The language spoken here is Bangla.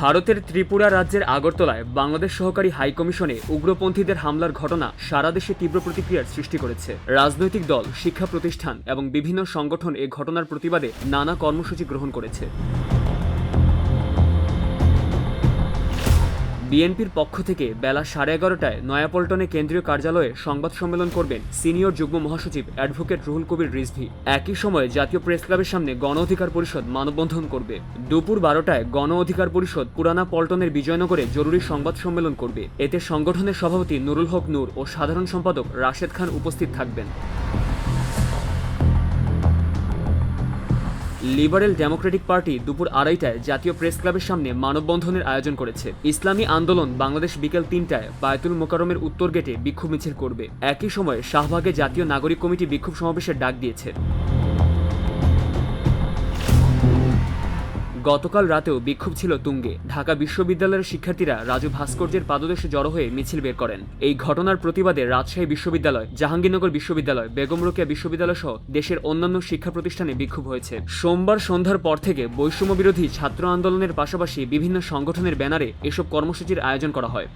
ভারতের ত্রিপুরা রাজ্যের আগরতলায় বাংলাদেশ সহকারী হাইকমিশনে উগ্রপন্থীদের হামলার ঘটনা সারা দেশে তীব্র প্রতিক্রিয়ার সৃষ্টি করেছে। রাজনৈতিক দল, শিক্ষা প্রতিষ্ঠান এবং বিভিন্ন সংগঠন এ ঘটনার প্রতিবাদে নানা কর্মসূচি গ্রহণ করেছে। বিএনপির পক্ষ থেকে বেলা সাড়ে এগারোটায় নয়াপল্টনে কেন্দ্রীয় কার্যালয়ে সংবাদ সম্মেলন করবেন সিনিয়র যুগ্ম মহাসচিব অ্যাডভোকেট রুহুল কবির রিজভি। একই সময়ে জাতীয় প্রেস ক্লাবের সামনে গণ অধিকার পরিষদ মানববন্ধন করবে। দুপুর বারোটায় গণ অধিকার পরিষদ পুরানা পল্টনের বিজয়নগরে জরুরি সংবাদ সম্মেলন করবে। এতে সংগঠনের সভাপতি নুরুল হক নূর ও সাধারণ সম্পাদক রাশেদ খান উপস্থিত থাকবেন। লিবারেল ডেমোক্রেটিক পার্টি দুপুর আড়াইটায় জাতীয় প্রেস ক্লাবের সামনে মানববন্ধনের আয়োজন করেছে। ইসলামী আন্দোলন বাংলাদেশ বিকেল তিনটায় বায়তুল মোকারমের উত্তর গেটে বিক্ষোভ মিছিল করবে। একই সময়ে শাহবাগে জাতীয় নাগরিক কমিটি বিক্ষোভ সমাবেশের ডাক দিয়েছে। গতকাল রাতেও বিক্ষোভ ছিল তুঙ্গে। ঢাকা বিশ্ববিদ্যালয়ের শিক্ষার্থীরা রাজু ভাস্কর্যের পাদদেশে জড়ো হয়ে মিছিল বের করেন। এই ঘটনার প্রতিবাদে রাজশাহী বিশ্ববিদ্যালয়, জাহাঙ্গীরনগর বিশ্ববিদ্যালয়, বেগম রোকেয়া বিশ্ববিদ্যালয় সহ দেশের অন্যান্য শিক্ষা প্রতিষ্ঠানে বিক্ষোভ হয়েছে। সোমবার সন্ধ্যার পর থেকে বৈষম্য বিরোধী ছাত্র আন্দোলনের পাশাপাশি বিভিন্ন সংগঠনের ব্যানারে এসব কর্মসূচির আয়োজন করা হয়।